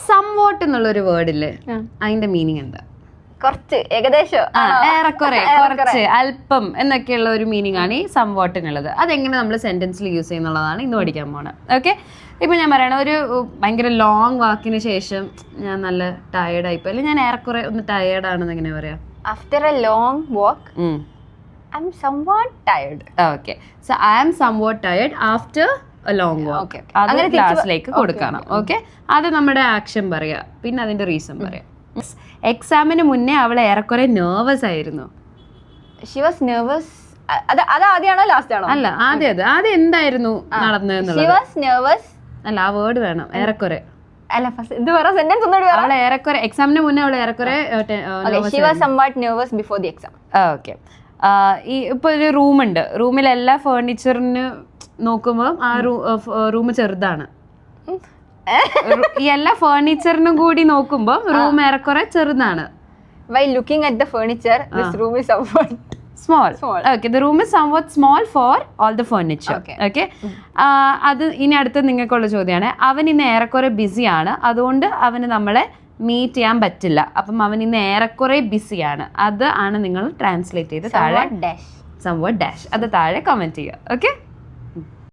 സംവോട്ട് എന്നുള്ളൊരു വേർഡിൽ അതിന്റെ മീനിങ് എന്താ? കുറച്ച് ഏകദേശം. ഏറെക്കുറെ കുറച്ച് അല്പം എന്നൊക്കെയുള്ള ഒരു മീനിങ് ആണ് ഈ സംവോട്ടിനുള്ളത് അതെങ്ങനെ നമ്മൾ സെന്റൻസിൽ യൂസ് ചെയ്യുന്നുള്ളതാണ് ഇന്ന് പഠിക്കാൻ പോണത് ഓക്കെ ഇപ്പൊ ഞാൻ പറയണ ഒരു ഭയങ്കര ലോങ് വാക്കിന് ശേഷം ഞാൻ നല്ല ടയേർഡ് ആയിപ്പോ അല്ലെങ്കിൽ ഞാൻ ഏറെക്കുറെ ഒന്ന് ടയേർഡ് ആണെന്ന് എങ്ങനെ പറയാ? After a long walk I'm somewhat tired okay so I am somewhat tired after a long Okay, walk അത് അങ്ങനെ ക്ലാസ്സിലേക്ക് കൊടുക്കണം ഓക്കെ അത് നമ്മുടെ ആക്ഷൻ പറയാ പിന്നെ അതിന്റെ റീസൺ പറയാം എക്സാമിന് മുന്നേ അവൾ ഏറെക്കുറെ നെർവസ് ആയിരുന്നു. ഷി വാസ് നെർവസ് അത് അത് ആദ്യമാണോ ലാസ്റ്റ് ആണോ? അല്ല ആദ്യം അത്. ആദ്യം എന്തായിരുന്നു നടന്നതെന്നുള്ളത് അല്ല ആ വേർഡ് വേണം. ഏറെക്കുറെ. അല്ല ഫസ്റ്റ് ഇത് വേറെ സെന്റൻസ് ഒന്നുകൂടി അവൾ ഏറെക്കുറെ എക്സാമിന് മുന്നേ അവൾ ഏറെക്കുറെ she was somewhat nervous before the exam okay ഈ ഇപ്പൊ ഒരു റൂം ഉണ്ട്. റൂമിൽ എല്ലാ ഫേർണിച്ചറിന് നോക്കുമ്പോൾ ആ റൂം ചെറുതാണ്. ഈ എല്ലാ ഫേർണിച്ചറിനും കൂടി നോക്കുമ്പോൾ റൂം ഏറെക്കുറെ ചെറുതാണ്. While looking at the furniture this room is somewhat small Small. Okay the room is somewhat small for all the furniture Okay. Okay അത് ഇനി അടുത്ത നിങ്ങൾക്കുള്ള ചോദ്യമാണ് അവൻ ഇന്ന് ഏറെക്കുറെ ബിസിയാണ്. അതുകൊണ്ട് അവന് നമ്മളെ മീറ്റ് ചെയ്യാൻ പറ്റില്ല. അപ്പം അവൻ ഇന്ന് ഏറെക്കുറെ ബിസിയാണ്. അത് ആണ് നിങ്ങൾ ട്രാൻസ്ലേറ്റ് ചെയ്ത് താഴെ സംവട്ട് ഡാഷ് അത് താഴെ കമന്റ് ചെയ്യുക. ഓക്കെ